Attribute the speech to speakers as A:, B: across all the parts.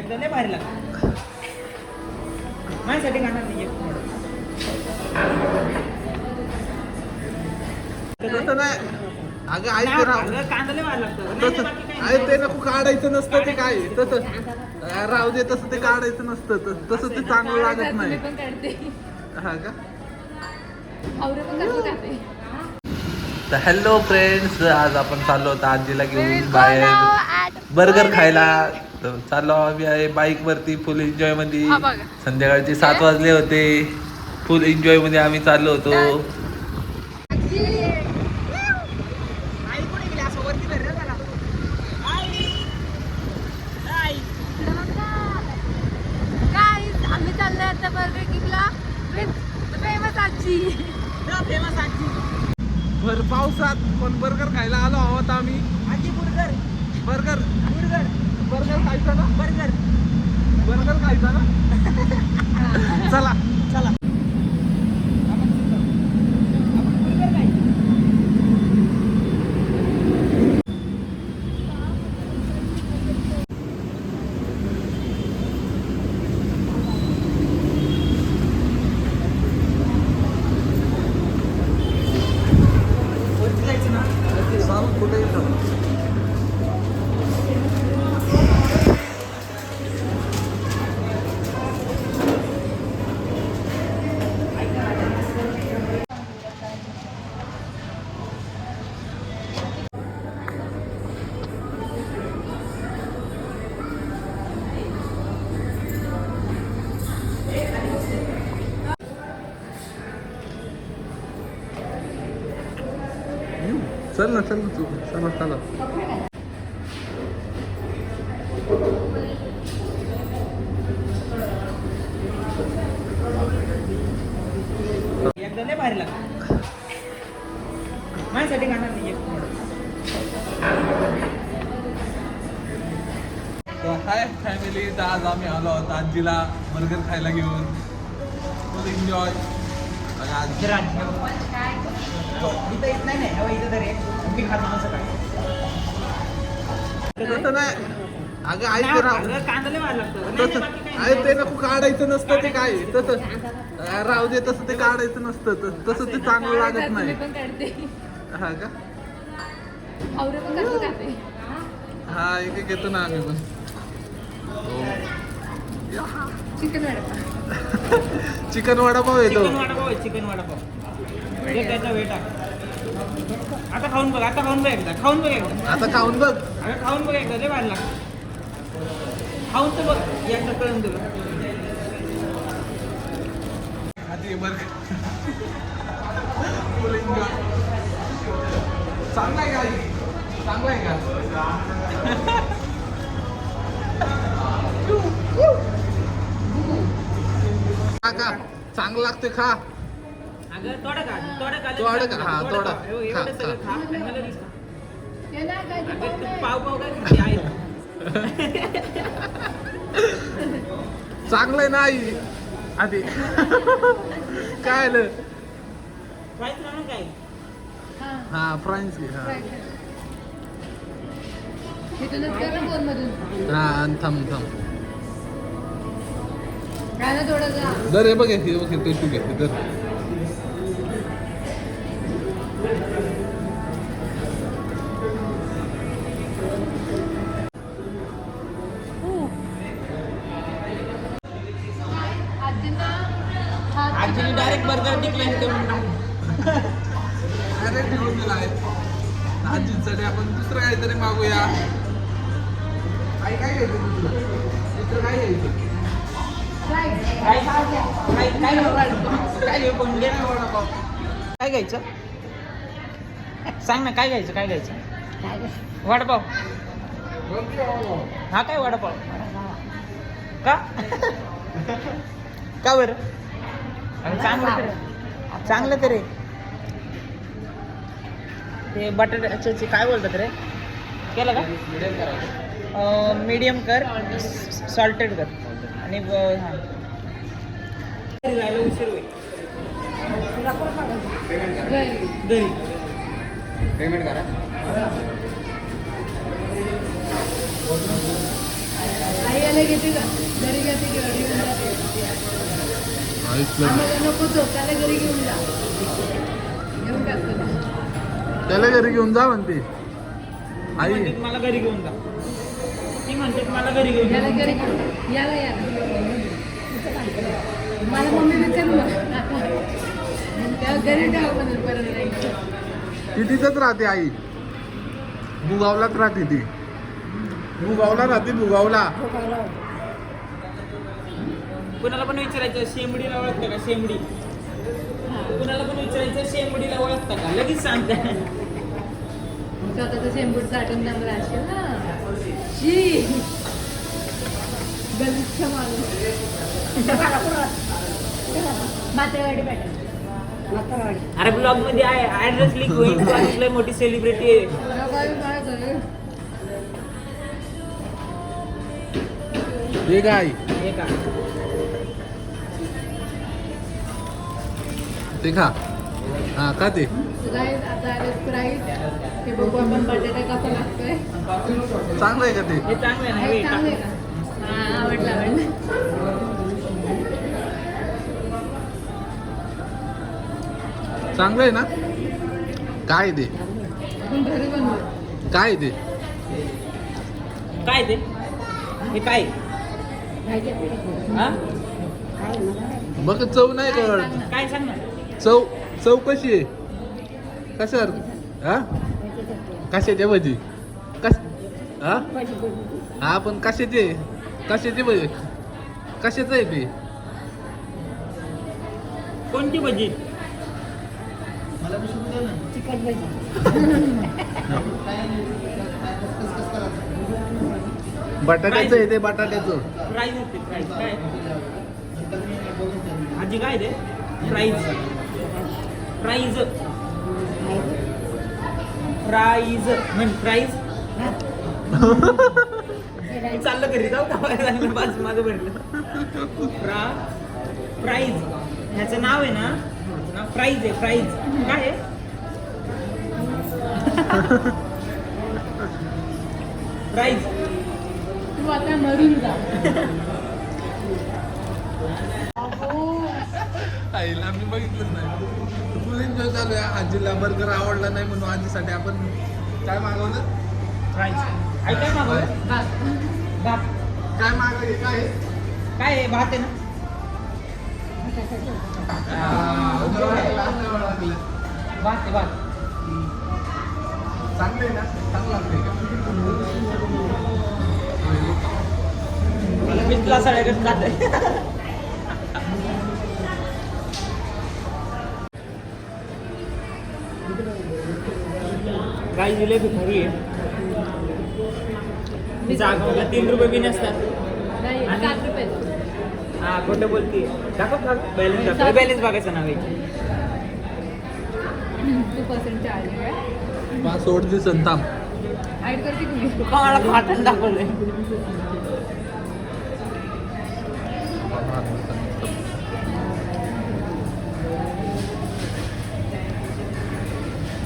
A: एकदा भारी लागतं माझ्यासाठी खाणार नाही.
B: तसं नाही अगं
A: नाही, कांदा लय भारी नाही,
B: तसं
A: नाही, नाही.
B: ते नको काढायचं नसतं ते काय तसं अं, राहू दे तसं ते काढायचं नसतं. तस- तसं ते चांगलं लागत नाही.
C: पण काढते.
B: हा का?
C: आवरे पण कसं खाते
B: तर हॅलो फ्रेंड्स आज आपण चाललो होतो आजीला घेऊन बाहेर बर्गर खायला. तर चाललो आम्ही आहे बाईक वरती फुल एन्जॉयमध्ये.
C: हा बघा.
B: संध्याकाळचे सात वाजले होते. फुल एन्जॉयमध्ये आम्ही चाललो होतो. भर पावसात पण बर्गर खायला आलो आहोत आम्ही.
A: आजी बुर्गर
B: बर्गर
A: बुर्गर
B: बर्गर खायचा ना?
A: बर्गर.
B: बर्गर खायचा ना? चला.
A: चल ना
B: चल ना तू. चला चला.
A: भारी माझ्यासाठी नाही
B: हाय फॅमिली तर आज आम्ही आलो आहोत आजीला बर्गर खायला घेऊन. फुल एन्जॉय तसं नाही अगं ऐक
A: राहू
B: तसं ते नको काढायचं नसतं ते काय तसं राहू दे तसं ते काढायचं नसतं तसं ते चांगलं लागत नाही हा का हा एक घेतो ना आम्ही पण.
C: चिकन
B: चिकन वडापाव येतो.
A: चिकन वडापाव आहे, चिकन वडापाव वेट त्याचा वेट. आता खाऊन बघ आता खाऊन बघ एकदा खाऊन बघ एकदा.
B: आता खाऊन बघ.
A: अगं खाऊन बघ एकदा लय भारी लागतं खाऊन तर बघ एकदा कळून तुला
B: आधी चांगला आहे का? खा. का चांगलं लागते खा.
A: अगं तोडा का तोडा का
B: तोडा का? हा, तोडा.
A: बघ, एवढं
B: खा,
A: सगळं
B: खा.
A: खा. आणि मला दिसतं.
C: याला काय ते
A: अगं,
C: पाव
A: तू
C: नाही.
A: पाव पाव काय खाते आई.
B: चांगलं आहे ना आई. आधी. काय आलं?
C: हा,
B: हा फ्राईज घे हा. हा
C: ना थोडंसं
B: दर हे बघ हे बघ हे टिश्यू घे हे दर.
C: आजींना
A: डायरेक्ट बर्गर टाकलं
B: अरे ठेवून दिला आहे आजींसाठी आपण दुसरं काहीतरी मागूया. आई काय घ्यायचं दुसरं काय घ्यायचं.
A: काय काय घ्यायचं? सांग ना काय घ्यायचं काय घ्यायचं? वडापाव. हा काय वडापाव? का? का बरं? चांगलं तरी चांगलं तरी ते बटाट्याचे काय बोलतात रे? केलं का? मीडियम कर सॉल्टेड कर. आणि हां.
D: पेमेंट करा.
B: त्याला घरी घेऊन जा म्हणते. आई.
A: म्हणते मला घरी घेऊन जा. ती म्हणते मला घरी घेऊन
C: याला घरी घेऊन याला याला. मला मम्मी विचार तेव्हा घरी ठेवा परत नाही
B: ती तिथंच राहते आई. भुगावलाच राहते ती. भुगावला राहते भुगावला.
A: कुणाला पण विचारायचं शेंबडीला ओळखतं का शेंबडी? कुणाला पण विचारायचं शेंबडीला ओळखतं का? लगेच सांगते.
C: स्वतःचं शेंबूट साठून नंबर असेल ना. शी. गलिच्छ माणूस.
A: अरे ब्लॉगमध्ये आहे ऍड्रेस लिंक होईल मोठी सेलिब्रिटी आहे.
B: हे काय?
A: हे का?
B: ते खा. हा का ते. चांगलं आहे का ते?
A: हे चांगलं आहे
C: चांगले
B: आहे ना? काय ते?
C: बनवू.
B: काय ते?
A: काय ते? हे काय? हा?
B: बघ चव नाही कळ
A: काय सांग ना
B: चव चव कशी आहे? कशावर? हा? कशाच्या भजी? कश हा? हा पण कशाचे? कशाचे भजी? कशाचं आहे ते?
A: कोणती भजी?
B: बटाट्याचं आहे ते बटाट्याचं.
A: प्राईज होते प्राईज काय? आजी काय ते? प्राईज प्राईज प्राईज म्हण प्राईज चाललं घरी जाऊ का? चाललं बस माझं भरलं. प्रा प्राईज ह्याचं नाव आहे ना ना प्राईज आहे प्राईज काय आहे? प्राईज
C: तू आता मरून जा.
B: आईला मी बघितलंच नाही. फुल एन्जॉय चालू आहे. आजीला बर्गर आवडला नाही म्हणून आजीसाठी आपण काय मागवलं?
A: प्राईज काय मागवलं? भात.
B: काय मागवले? काय आहे?
A: काय आहे? भात आहे ना?
B: चांगलं ना चांगलं लागतंय का?
A: मी तुला सगळ्याकडे जात काही जिलेबी खरी आहे तीन रुपये बी नसतात
C: नाही
A: आणि-
C: सात रुपये
A: हा खोटं बोलती दाखव बॅलन्स दाखव. बॅलन्स बघायचं नाव आहे.
C: टू पर्सेंट चार्ज आहे
B: बा सोड दे संताम
C: ऍड करते की मी
A: तू का मला दाखवलंय?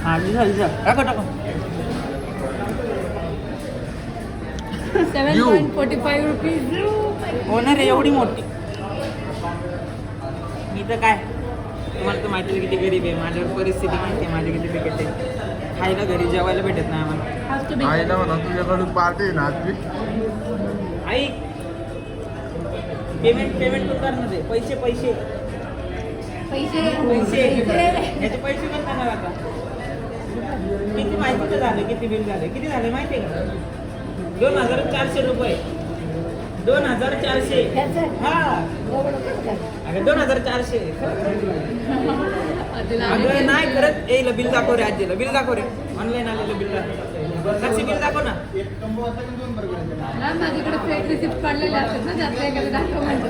A: हा झाली टाका टाका
C: seven. Point forty five rupees
A: होणार आहे एवढी मोठी. तर काय? तुम्हाला तर माहिती आहे किती गरीब आहे. माझ्यावर परिस्थिती माहिती आहे. माझी किती बिकट आहे. खायला घरी? जेवायला भेटत नाही आम्हाला.
B: आईला म्हणा तुझ्याकडून पार्टी आहे ना आजची
A: आई पेमेंट पेमेंट पण करणार आहे. पैसे पैसे.
C: पैसे.
A: पैसे. याचे पैसे पण करणार आता. किती माहिती तर झालं? किती बिल झालं? किती झाले? माहिती आहे का? दोन हजार चारशे रुपये. दोन हजार चारशे. हा. अगं दोन हजार चारशे. अगं नाही खरंच येईल बिल दाखव रे आजीला. बिल दाखव रे. ऑनलाईन आलेलं बिल दाखव. साक्षी बिल दाखव ना.
C: माझ्याकडे फेक रिसिप्ट काढलेले असतात ना जास्त एखादं दाखव म्हणतो.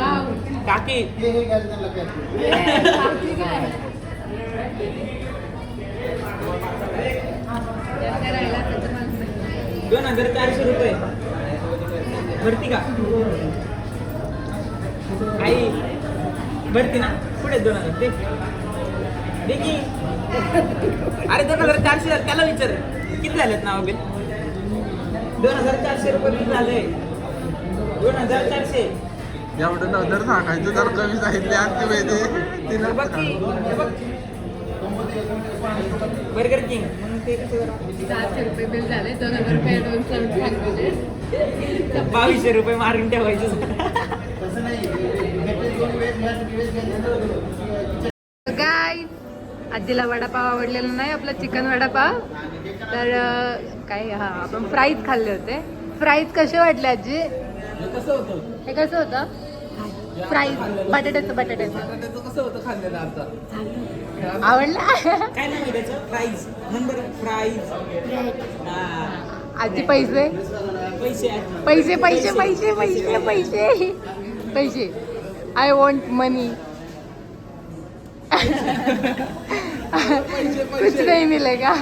C: वाव.
A: काकी. दोन हजार चारशे रुपये. भरती का? आई भरती ना? पुढे दोन हजार? दे. दे की. अरे दोन हजार चारशे झाले, त्याला विचार. किती झालेत नाव बिल? दोन हजार चारशे रुपये बिल झाले. दोन हजार चारशे.
B: एवढं नंतर सांगायचं तर कमी सांगितले ते. माहिती
A: बघ. Burger King. मग ते
C: सहाशे रुपये बिल झाले दोन हजार रुपये दोन सांगितले
A: बावीसशे रुपये मारून ठेवायचं.
C: गाय आजीला वडापाव आवडलेला नाही आपला चिकन वडापाव. तर काय हा आपण फ्राईज खाल्ले होते. फ्राईज कसे वाटले आजी?
B: कसं होतं?
C: हे कसं होतं? फ्राईज बटाट्याचं बटाट्याचं.
B: कसं होतं खाल्लेलं आता?
C: आवडला?
A: काय नाव आहे त्याचं? प्राईज. Number fries.
C: आजी पैसे?
A: पैसे
C: पैसे पैसे पैसे. पैसे पैसे पैसे. आय वॉन्ट मनी कुछ नाही मिलेगा.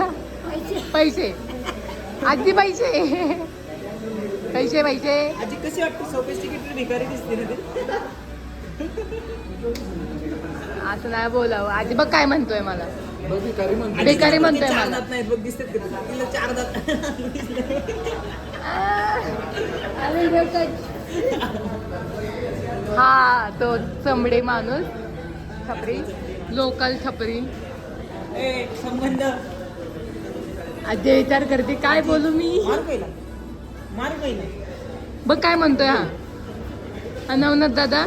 C: पैसे. आजी पैसे. पैसे पैसे.
A: आजी कशी वाटते? सोफिस्टिकेटेड भिकारी दिसते ना ते.
C: असं नाही बोलावं. आजी बघ काय म्हणतोय मला.
A: बेकारी
C: म्हणतोय. मला. हा तो चमडे माणूस. छपरी. लोकल छपरी.
A: संबंध.
C: आजी विचार करते काय बोलू मी? बघ काय म्हणतोय हा. नवनाथ दादा.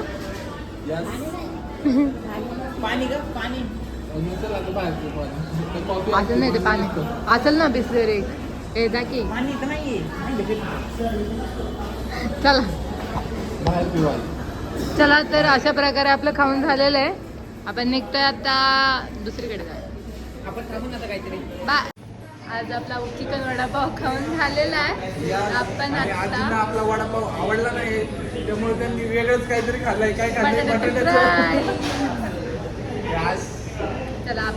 A: पाणी का पाणी.
B: चल आता बाहेरचं पाणी. ते कॉफी
C: असं नाही ते पाणी. असेल ना बिस्लेरी हे जा की.
A: पाणी नाहीये.
C: चला. चला तर अशा प्रकारे आपलं खाऊन झालेलं आहे. आपण निघतोय आता दुसरीकडे जाय
A: आपण थांबून आता काहीतरी.
C: बा. आज आपला चिकन वडापाव खाऊन झालेला आहे. आपण आता
B: आपला वडापाव आवडला नाही. त्यामुळे त्यांनी वेगळंच काहीतरी खाल्लंय. काय खाल्लंय?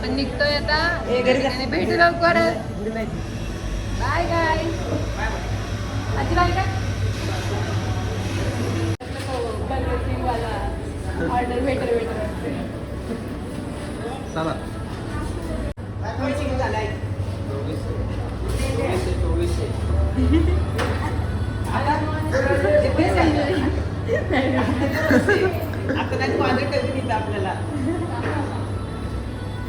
C: पण निघतोय आता. भेटू लवकर. Bye bye. आजी बाय का? ऑर्डर भेटर भेटर
B: चला.
A: आता नाही माझं कधी दिलं आपल्याला?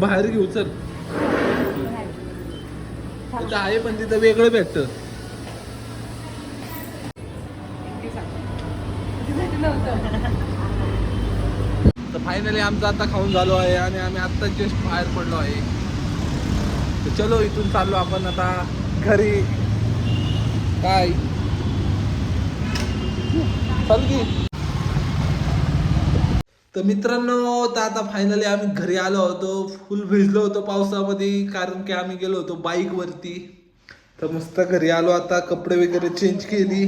B: बाहेर घेऊ चल. तिथं आहे पण तिथं वेगळं भेटत. तर फायनली आमचं आता खाऊन झालो आहे आणि आम्ही आत्ता जस्ट बाहेर पडलो आहे. तर चलो इथून चाललो आपण आता घरी. काय चल की. तर मित्रांनो तर आता फायनली आम्ही घरी आलो होतो. फुल भिजलो होतो पावसामध्ये कारण की आम्ही गेलो होतो बाईकवरती तर मस्त घरी आलो आता कपडे वगैरे चेंज केली.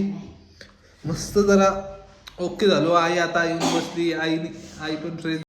B: मस्त जरा ओके झालो. आई आता येऊन बसली. आईने आई पण फ्रेश